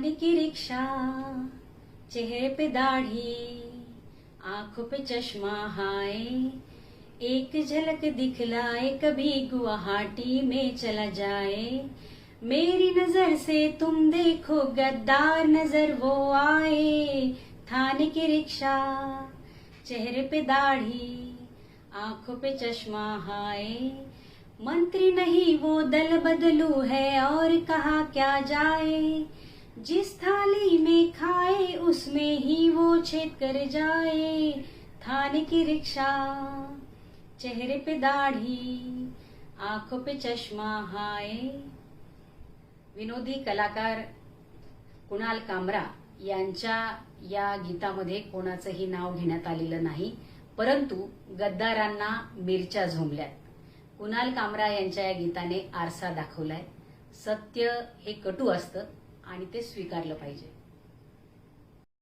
थाने की रिक्शा, चेहरे पे दाढ़ी, आँखों पे चश्मा हाय। एक झलक दिखलाए, कभी गुवाहाटी में चला जाए। मेरी नज़र से तुम देखो, गद्दार नज़र वो आए। थाने की रिक्शा, चेहरे पे दाढ़ी, आँखों पे चश्मा हाय। मंत्री नहीं, वो दल बदलू है, और कहा क्या जाए। जिस थाली में खाए उसमें ही वो छेद कर जाए। थाने की रिक्शा चेहरे पे दाढ़ी आंखों पे चष्मा हाय। विनोदी कलाकार कुणाल कामरा यांच्या या गीतामध्ये कोणाचंही नाव घेण्यात आलेलं नाही परंतु गद्दारांना मिरच्या झोंबल्यात. कुणाल कामरा यांच्या या गीताने आरसा दाखवलाय. सत्य हे कटू असतं. आणि ते स्वीकारलं पाहिजे.